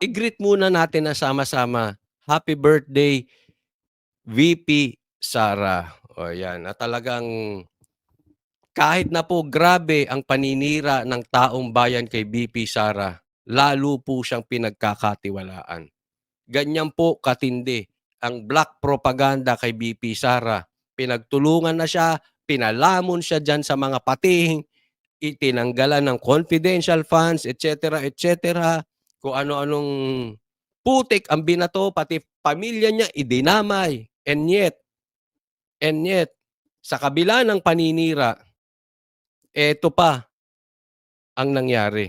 i-greet muna natin na sama-sama. Happy birthday, VP Sara. O yan, na talagang kahit na po grabe ang paninira ng taong bayan kay BP Sara, lalo po siyang pinagkakatiwalaan. Ganyan po katindi ang black propaganda kay BP Sara. Pinagtulungan na siya, pinalamon siya dyan sa mga pating, itinanggalan ng confidential funds, etc. etc. Kung ano-anong putik ang binato, pati pamilya niya idinamay. And yet, and yet, sa kabila ng paninira, eto pa ang nangyari.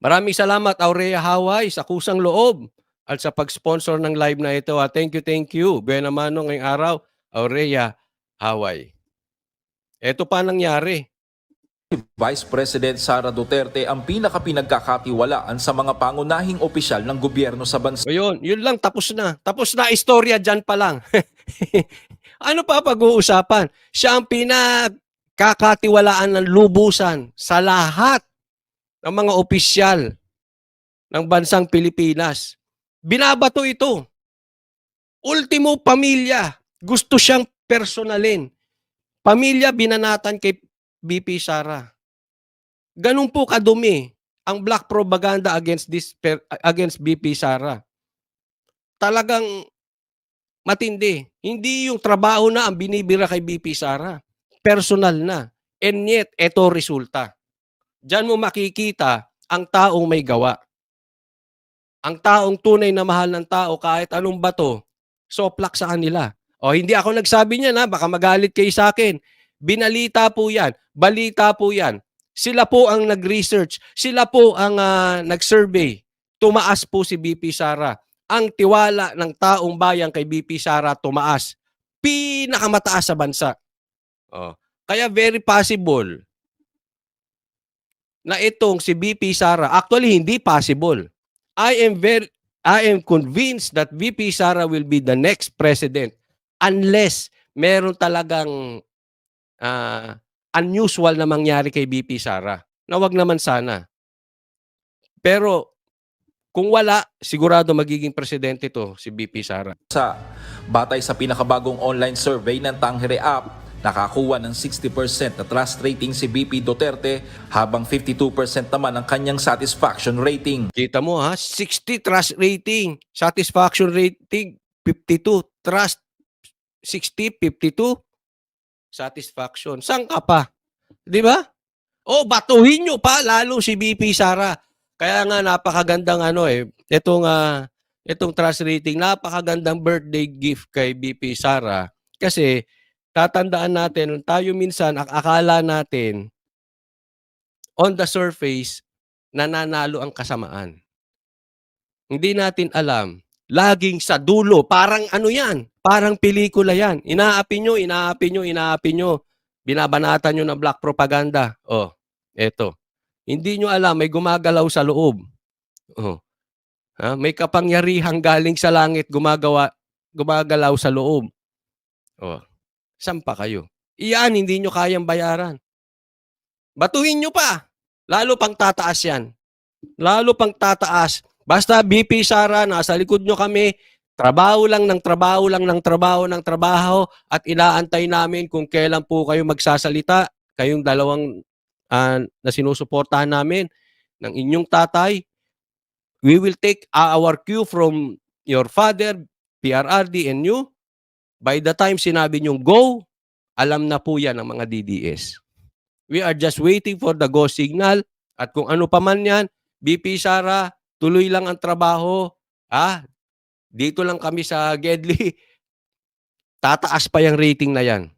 Maraming salamat Aurea Haway sa kusang loob at sa pag-sponsor ng live na ito. Ah, Thank you, thank you. Buena mano ngayong araw, Aurea Haway. Eto pa ang nangyari. Vice President Sara Duterte ang pinaka-pinagkakatiwalaan sa mga pangunahing opisyal ng gobyerno sa bansa. O yun, yun lang, tapos na. Tapos na istorya dyan pa lang. ano pa pag-uusapan? Siya ang pinagkakatiwalaan ng lubusan sa lahat ng mga opisyal ng bansang Pilipinas. Binabato ito. Ultimo pamilya. Gusto siyang personalin. Pamilya binanatan kay BP Sara. Ganun po kadumi ang black propaganda against this against BP Sara. Talagang matindi. Hindi yung trabaho na ang binibira kay BP Sara. Personal na. And yet, eto resulta. Diyan mo makikita ang taong may gawa. Ang taong tunay na mahal ng tao kahit anong bato, soplak sa kanila. O hindi ako nagsabi niyan ha, baka magalit kayo sa akin. Binalita po yan. Balita po yan. Sila po ang nag-research. Sila po ang ah, nag-survey. Tumaas po si BP Sara. Ang tiwala ng taong bayan kay BP Sara tumaas. Pinakamataas sa bansa. Oh. Kaya very possible na itong si BP Sara, actually hindi possible. I am very I am convinced that VP Sara will be the next president unless meron talagang ah, unusual na mangyari kay BP Sara. Na wag naman sana. Pero kung wala, sigurado magiging presidente to si BP Sara. Batay sa pinakabagong online survey ng Tangere App, nakakuha ng 60% na trust rating si BP Duterte habang 52% naman ang kanyang satisfaction rating. Kita mo ha, 60 trust rating, satisfaction rating 52, trust 60, 52, satisfaction. Saan ka pa? Di ba? O, batuhin nyo pa lalo si BP Sara. Kaya nga napakagandang ano eh, itong, ah, itong trust rating, napakagandang birthday gift kay BP Sara. Kasi tatandaan natin, tayo minsan, ak- akala natin, on the surface, nananalo ang kasamaan. Hindi natin alam. Laging sa dulo, parang ano yan, parang pelikula yan. Inaapi nyo, inaapi nyo, inaapi nyo. Binabanatan nyo ng black propaganda. Oh, eto. Hindi nyo alam, may gumagalaw sa loob. Oh. Ha? May kapangyarihang galing sa langit gumagawa, gumagalaw sa loob. Oh. Saan pa kayo? Iyan, hindi nyo kayang bayaran. Batuhin nyo pa. Lalo pang tataas yan. Lalo pang tataas. Basta BP Sara, nasa likod nyo kami, trabaho lang ng trabaho lang ng trabaho ng trabaho at inaantay namin kung kailan po kayo magsasalita, kayong dalawang ah, na sinusuportahan namin ng inyong tatay. We will take our cue from your father, PRRD, and you. By the time sinabi nyong go, alam na po yan ng mga DDS. We are just waiting for the go signal at kung ano pa man yan, BP Sara, tuloy lang ang trabaho. Ah, dito lang kami sa Gedli. Tataas pa yung rating na yan.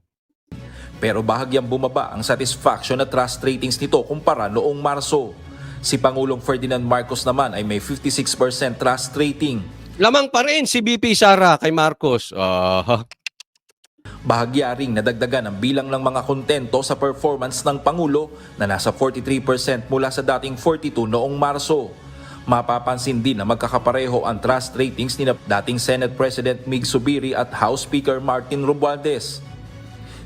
Pero bahagyang bumaba ang satisfaction at trust ratings nito kumpara noong Marso. Si Pangulong Ferdinand Marcos naman ay may 56% trust rating. Lamang pa rin si BP Sara kay Marcos. Ah, Bahagya ring nadagdagan ang bilang ng mga kontento sa performance ng Pangulo na nasa 43% mula sa dating 42 noong Marso. Mapapansin din na magkakapareho ang trust ratings ni dating Senate President Mig Subiri at House Speaker Martin Romualdez.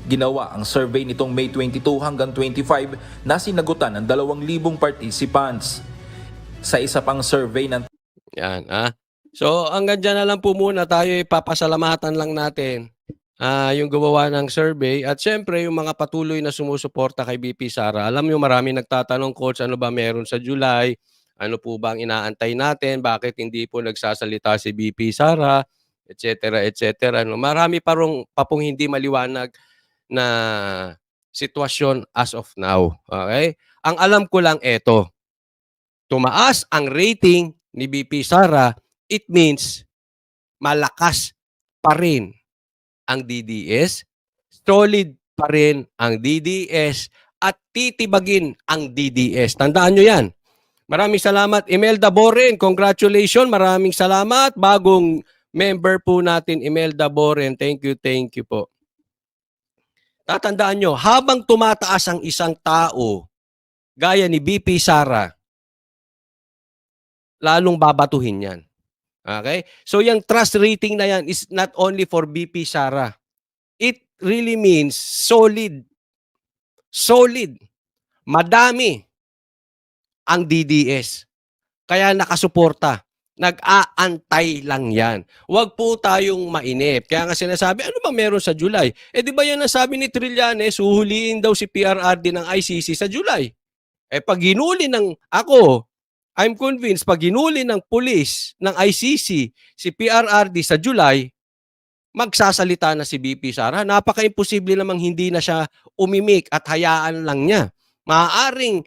Ginawa ang survey nitong May 22 hanggang 25 na sinagutan ng 2,000 participants. Sa isa pang survey ng Yan, ah. So, hanggang dyan na lang po muna tayo ipapasalamatan lang natin ah yung gawawa ng survey at syempre yung mga patuloy na sumusuporta kay BP Sara. Alam nyo marami nagtatanong, Coach, ano ba meron sa July? Ano po ba ang inaantay natin? Bakit hindi po nagsasalita si BP Sara? Et cetera, et cetera. No? Marami pa, rong, pa hindi maliwanag na sitwasyon as of now. Okay? Ang alam ko lang eto, tumaas ang rating ni BP Sara, it means malakas pa rin ang DDS, solid pa rin ang DDS, at titibagin ang DDS. Tandaan nyo yan. Maraming salamat. Imelda Boren, congratulations. Maraming salamat. Bagong member po natin, Imelda Boren. Thank you, thank you po. Tatandaan nyo, habang tumataas ang isang tao, gaya ni BP Sara, lalong babatuhin yan. Okay? So yung trust rating na yan is not only for BP Sara. It really means solid. Solid. Madami ang DDS. Kaya nakasuporta. Nag-aantay lang yan. Huwag po tayong mainip. Kaya nga sinasabi, ano ba meron sa July? Eh di ba yan ang sabi ni Trillanes, huhuliin daw si PRRD ng ICC sa July. Eh pag ginuli ng ako, I'm convinced pag ginuli ng pulis ng ICC si PRRD sa July, magsasalita na si BP Sara. Napaka-imposible namang hindi na siya umimik at hayaan lang niya. Maaaring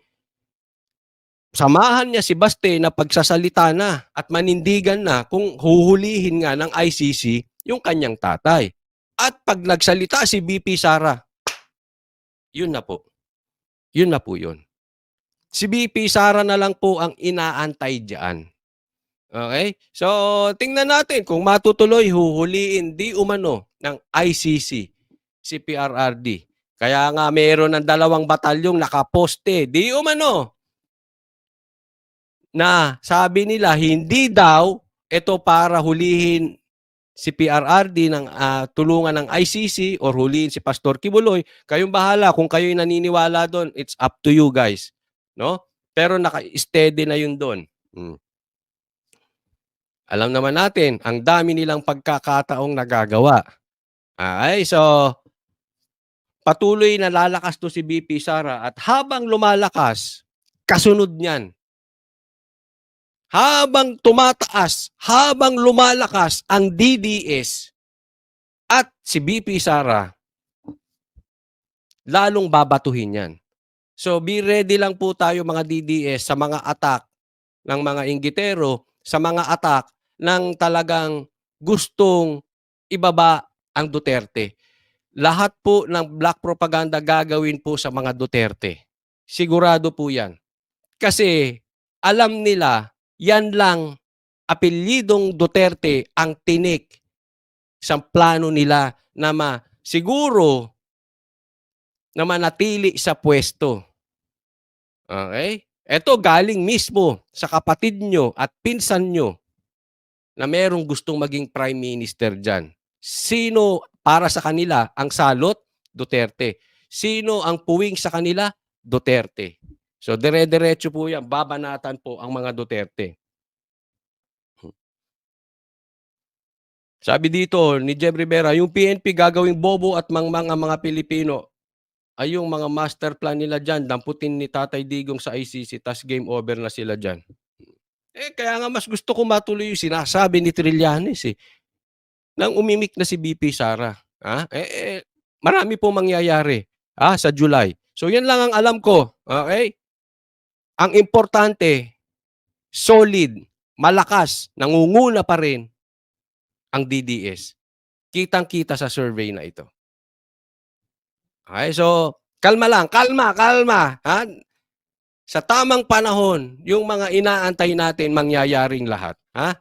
samahan niya si Baste na pagsasalita na at manindigan na kung huhulihin nga ng ICC yung kanyang tatay. At pag nagsalita si BP Sara, yun na po. Yun na po yun. Si BP Sara na lang po ang inaantay diyan. Okay? So, tingnan natin kung matutuloy huhuliin di umano ng ICC si PRRD. Kaya nga mayroon ng dalawang batalyong nakaposte di umano na sabi nila hindi daw ito para hulihin si PRRD ng ah, tulungan ng ICC or hulihin si Pastor Kibuloy. Kayong bahala kung kayo'y naniniwala doon. It's up to you guys. No? Pero naka-steady na yun doon. Hmm. Alam naman natin, ang dami nilang pagkakataong nagagawa. Ay, so patuloy na lalakas to si BP Sara at habang lumalakas, kasunod niyan. Habang tumataas, habang lumalakas ang DDS at si BP Sara, lalong babatuhin yan. So be ready lang po tayo mga DDS sa mga attack ng mga inggitero, sa mga attack ng talagang gustong ibaba ang Duterte. Lahat po ng black propaganda gagawin po sa mga Duterte. Sigurado po yan. Kasi alam nila, yan lang apelyidong Duterte ang tinik sa plano nila na ma, siguro na manatili sa pwesto. Okay? Ito galing mismo sa kapatid nyo at pinsan nyo na merong gustong maging prime minister dyan. Sino para sa kanila ang salot? Duterte. Sino ang puwing sa kanila? Duterte. So dire-diretso po yan. Babanatan po ang mga Duterte. Sabi dito ni Jeb Rivera, yung PNP gagawing bobo at mangmang ang mga Pilipino ay yung mga master plan nila dyan, damputin ni Tatay Digong sa ICC, tas game over na sila dyan. Eh, kaya nga mas gusto ko matuloy yung sinasabi ni Trillanes eh. Nang umimik na si BP Sara. Ha? Eh, eh, marami po mangyayari ha, sa July. So yan lang ang alam ko. Okay? Ang importante, solid, malakas, nangunguna pa rin ang DDS. Kitang-kita sa survey na ito. Okay, so kalma lang, kalma, kalma. Ha? Sa tamang panahon, yung mga inaantay natin mangyayaring lahat. Ha?